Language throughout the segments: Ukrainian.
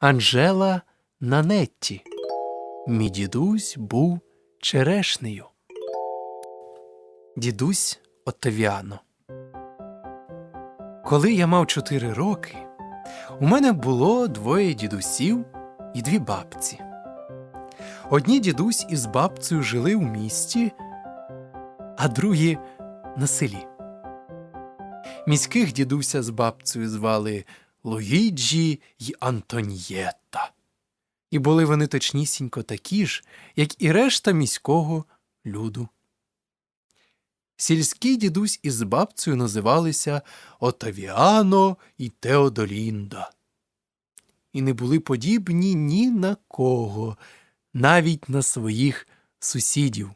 Анжела Нанетті. Мій дідусь був черешнею. Дідусь Оттавіано. Коли я мав чотири роки, у мене було двоє дідусів і дві бабці. Одні дідусь із бабцею жили у місті, а другі на селі. Міських дідуся з бабцею звали Луїджі й Антонієтта. І були вони точнісінько такі ж, як і решта міського люду. Сільський дідусь із бабцею називалися Отавіано і Теодолінда. І не були подібні ні на кого, навіть на своїх сусідів.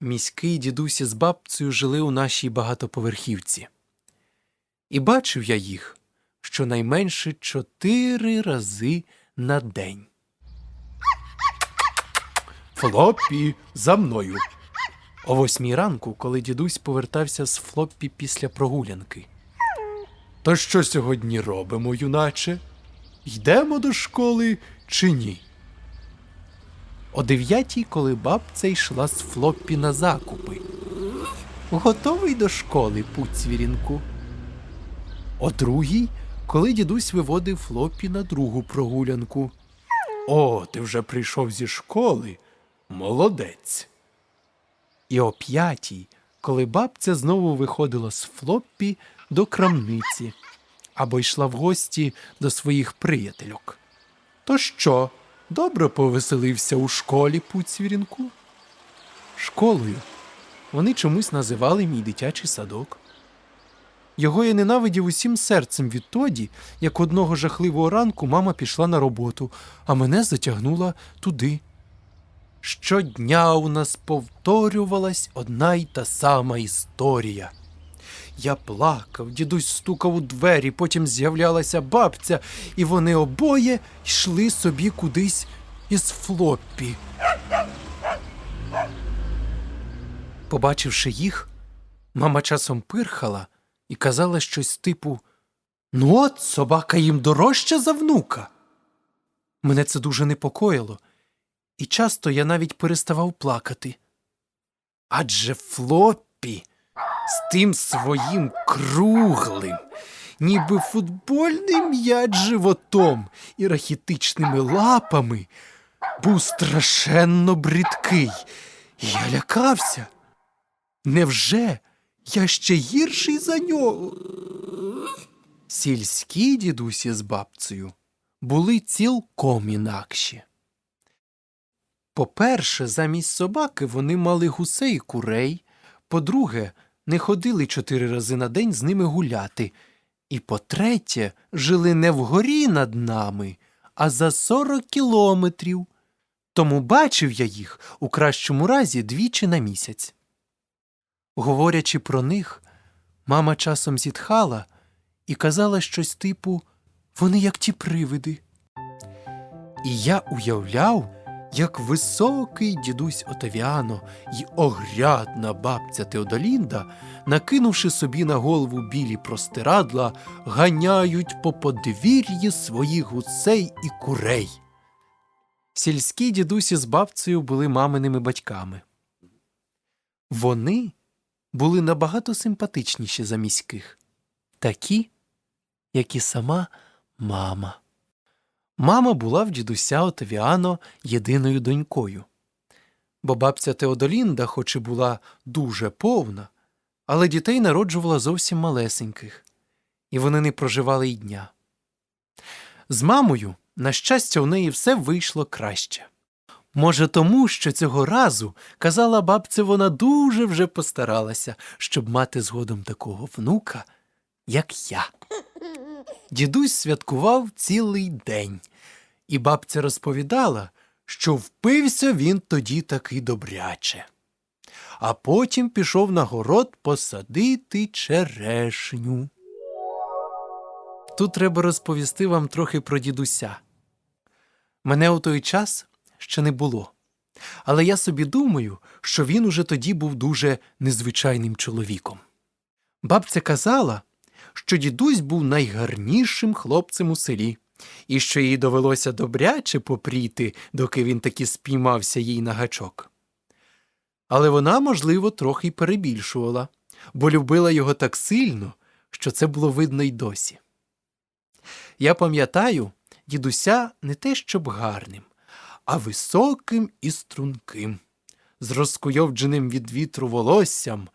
Міський дідусь із бабцею жили у нашій багатоповерхівці. І бачив я їх щонайменше чотири рази на день. Флоппі, за мною. О восьмій ранку, коли дідусь повертався з Флоппі після прогулянки. То що сьогодні робимо, юначе? Йдемо до школи чи ні? О дев'ятій, коли бабця йшла з Флоппі на закупи. Готовий до школи, пуцвірінку. О другій, коли дідусь виводив Флоппі на другу прогулянку. О, ти вже прийшов зі школи. Молодець. І о п'ятій, коли бабця знову виходила з Флоппі до крамниці або йшла в гості до своїх приятельок. То що, добре повеселився у школі Пуцвірінку? Школою вони чомусь називали мій дитячий садок. Його я ненавидів усім серцем відтоді, як одного жахливого ранку мама пішла на роботу, а мене затягнула туди. Щодня у нас повторювалась одна й та сама історія. Я плакав, дідусь стукав у двері, потім з'являлася бабця, і вони обоє йшли собі кудись із флоппі. Побачивши їх, мама часом пирхала і казала щось типу Ну от собака їм дорожча за внука. Мене це дуже непокоїло, і часто я навіть переставав плакати. Адже Флоппі з тим своїм круглим, ніби футбольний м'яч животом і рахітичними лапами був страшенно бридкий. Я лякався. Невже я ще гірший за нього? Сільські дідусі з бабцею були цілком інакші. По-перше, замість собаки вони мали гусей і курей, по-друге, не ходили чотири рази на день з ними гуляти, і по-третє, жили не вгорі над нами, а за сорок кілометрів. Тому бачив я їх у кращому разі двічі на місяць. Говорячи про них, мама часом зітхала і казала щось типу вони як ті привиди. І я уявляв, як високий дідусь Отавіано й огрядна бабця Теодолінда, накинувши собі на голову білі простирадла, ганяють по подвір'ї своїх гусей і курей. Сільські дідусі з бабцею були маминими батьками. Вони були набагато симпатичніші за міських, такі, як і сама мама. Мама була в дідуся Отавіано єдиною донькою. Бо бабця Теодолінда, хоч і була дуже повна, але дітей народжувала зовсім малесеньких, і вони не проживали й дня. З мамою, на щастя, у неї все вийшло краще. Може, тому, що цього разу, казала бабця, вона дуже вже постаралася, щоб мати згодом такого внука, як я. Дідусь святкував цілий день, і бабця розповідала, що впився він тоді таки добряче. А потім пішов на город посадити черешню. Тут треба розповісти вам трохи про дідуся. Мене у той час ще не було. Але я собі думаю, що він уже тоді був дуже незвичайним чоловіком. Бабця казала, що дідусь був найгарнішим хлопцем у селі, і що їй довелося добряче попріти, доки він таки спіймався їй на гачок. Але вона, можливо, трохи й перебільшувала, бо любила його так сильно, що це було видно й досі. Я пам'ятаю дідуся не те щоб гарним, а високим і струнким, з розкуйовдженим від вітру волоссям,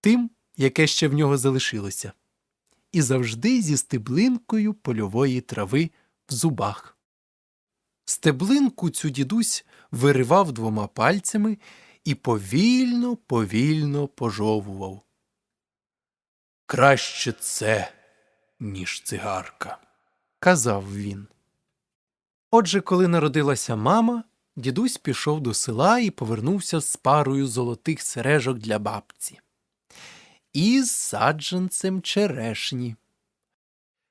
тим, яке ще в нього залишилося, і завжди зі стеблинкою польової трави в зубах. Стеблинку цю дідусь виривав двома пальцями і повільно, повільно пожовував. Краще це, ніж цигарка, казав він. Отже, коли народилася мама, дідусь пішов до села і повернувся з парою золотих сережок для бабці. І з саджанцем черешні.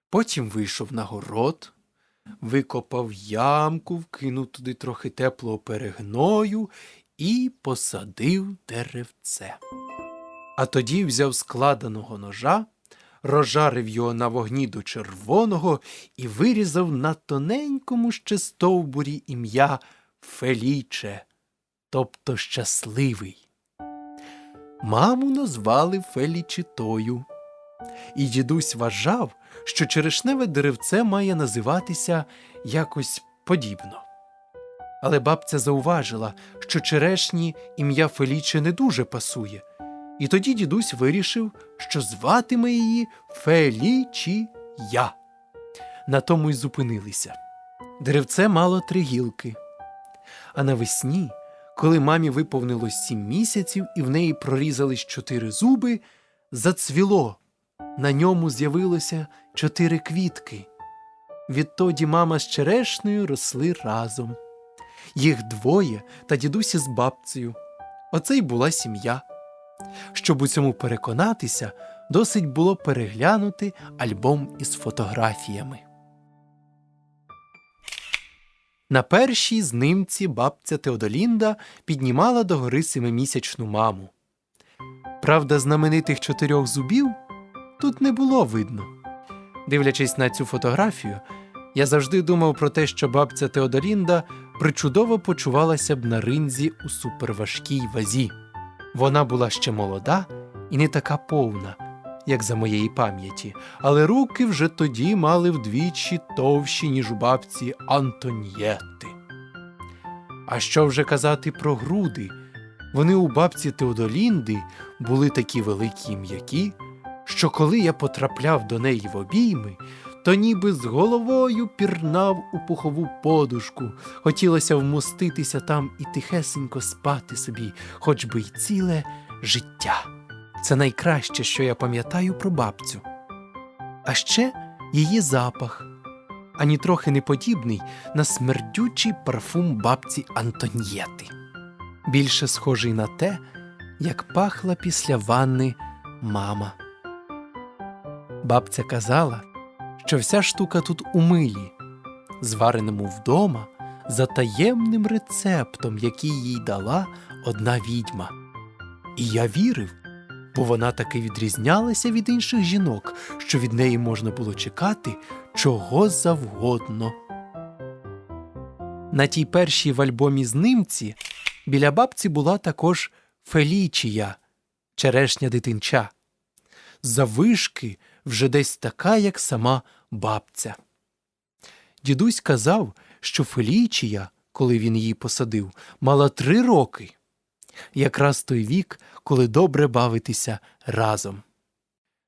Потім вийшов на город, викопав ямку, вкинув туди трохи теплого перегною і посадив деревце. А тоді взяв складеного ножа, розжарив його на вогні до червоного і вирізав на тоненькому ще стовбурі ім'я Феліче, тобто щасливий. Маму назвали Фелічитою. І дідусь вважав, що черешневе деревце має називатися якось подібно. Але бабця зауважила, що черешні ім'я Феліче не дуже пасує, і тоді дідусь вирішив, що зватиме її Фелічія. На тому й зупинилися. Деревце мало три гілки. А навесні, коли мамі виповнилось сім місяців і в неї прорізались чотири зуби, зацвіло. На ньому з'явилося чотири квітки. Відтоді мама з черешнею росли разом. Їх двоє та дідусь із бабцею. Оце й була сім'я. Щоб у цьому переконатися, досить було переглянути альбом із фотографіями. На першій знимці бабця Теодолінда піднімала до гори семимісячну маму. Правда, знаменитих чотирьох зубів тут не було видно. Дивлячись на цю фотографію, я завжди думав про те, що бабця Теодолінда причудово почувалася б на ринзі у суперважкій вазі. Вона була ще молода і не така повна, як за моєї пам'яті, але руки вже тоді мали вдвічі товщі, ніж у бабці Антоньєти. А що вже казати про груди? Вони у бабці Теодолінди були такі великі і м'які, що коли я потрапляв до неї в обійми, то ніби з головою пірнав у пухову подушку, хотілося вмоститися там і тихесенько спати собі, хоч би й ціле життя. Це найкраще, що я пам'ятаю про бабцю. А ще її запах, ані трохи не подібний на смердючий парфум бабці Антоньєти, більше схожий на те, як пахла після ванни мама. Бабця казала, що вся штука тут у милі, звареному вдома за таємним рецептом, який їй дала одна відьма. І я вірив, бо вона таки відрізнялася від інших жінок, що від неї можна було чекати чого завгодно. На тій першій в альбомі знимці біля бабці була також Фелічія, черешня дитинча. Завишки вже десь така, як сама бабця. Дідусь казав, що Фелічія, коли він її посадив, мала три роки. Якраз той вік, коли добре бавитися разом.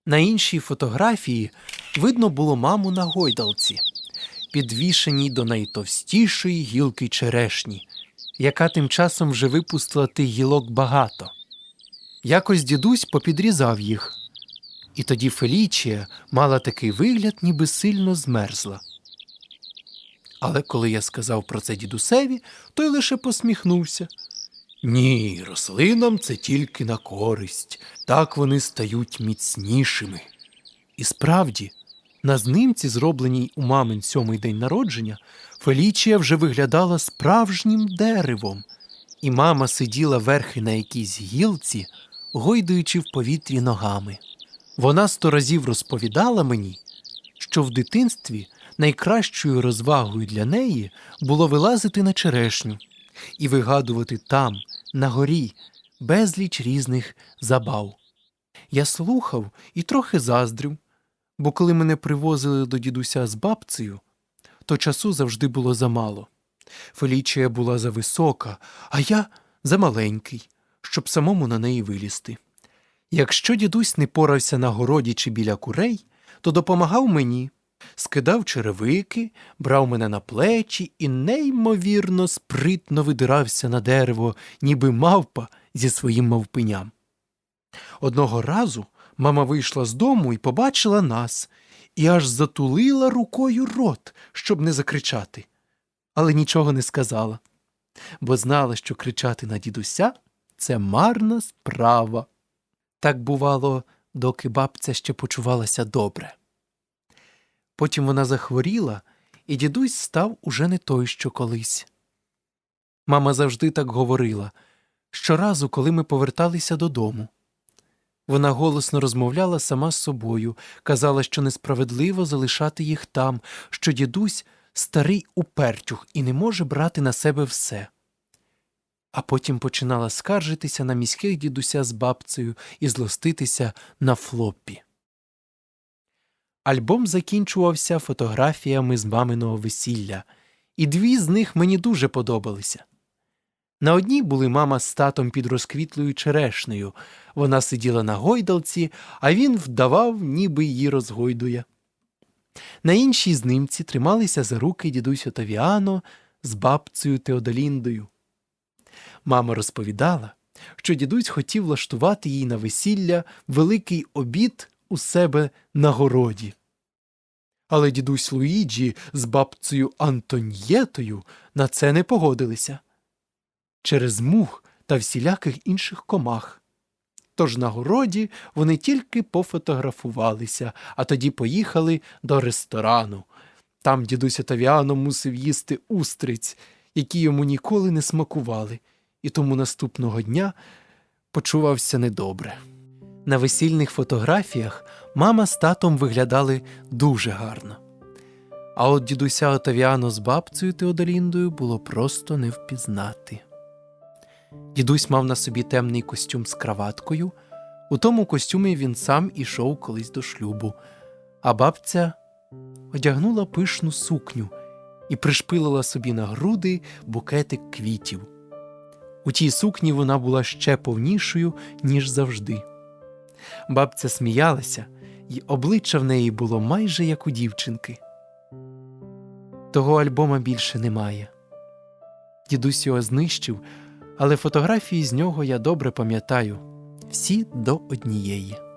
На іншій фотографії видно було маму на гойдалці, підвішеній до найтовстішої гілки черешні, яка тим часом вже випустила тих гілок багато. Якось дідусь попідрізав їх, і тоді Фелічія мала такий вигляд, ніби сильно змерзла. Але коли я сказав про це дідусеві, той лише посміхнувся. Ні, рослинам це тільки на користь, так вони стають міцнішими. І справді, на знимці, зробленій у мамин сьомий день народження, Фелічія вже виглядала справжнім деревом, і мама сиділа верхи на якійсь гілці, гойдуючи в повітрі ногами. Вона сто разів розповідала мені, що в дитинстві найкращою розвагою для неї було вилазити на черешню і вигадувати там, на горі, безліч різних забав. Я слухав і трохи заздрив, бо коли мене привозили до дідуся з бабцею, то часу завжди було замало. Фелічія була зависока, а я замаленький, щоб самому на неї вилізти. Якщо дідусь не порався на городі чи біля курей, то допомагав мені, скидав черевики, брав мене на плечі і неймовірно спритно видирався на дерево, ніби мавпа зі своїм мавпиням. Одного разу мама вийшла з дому і побачила нас, і аж затулила рукою рот, щоб не закричати, але нічого не сказала, бо знала, що кричати на дідуся це марна справа. Так бувало, доки бабця ще почувалася добре. Потім вона захворіла, і дідусь став уже не той, що колись. Мама завжди так говорила щоразу, коли ми поверталися додому. Вона голосно розмовляла сама з собою, казала, що несправедливо залишати їх там, що дідусь старий упертюх і не може брати на себе все. А потім починала скаржитися на міських дідуся з бабцею і злоститися на флоппі. Альбом закінчувався фотографіями з маминого весілля, і дві з них мені дуже подобалися. На одній були мама з татом під розквітлою черешнею. Вона сиділа на гойдалці, а він вдавав, ніби її розгойдує. На іншій знимці трималися за руки дідусь Отавіано з бабцею Теодоліндою. Мама розповідала, що дідусь хотів влаштувати їй на весілля великий обід у себе на городі. Але дідусь Луїджі з бабцею Антоньєтою на це не погодилися через мух та всіляких інших комах. Тож на городі вони тільки пофотографувалися, а тоді поїхали до ресторану. Там дідусь Отавіано мусив їсти устриць, які йому ніколи не смакували, і тому наступного дня почувався недобре. На весільних фотографіях мама з татом виглядали дуже гарно. А от дідуся Отавіано з бабцею Теодоліндою було просто не впізнати. Дідусь мав на собі темний костюм з краваткою. У тому костюмі він сам ішов колись до шлюбу, а бабця одягнула пишну сукню і пришпилила собі на груди букетик квітів. У тій сукні вона була ще повнішою, ніж завжди. Бабця сміялася, і обличчя в неї було майже як у дівчинки. Того альбома більше немає. Дідусь його знищив, але фотографії з нього я добре пам'ятаю всі до однієї.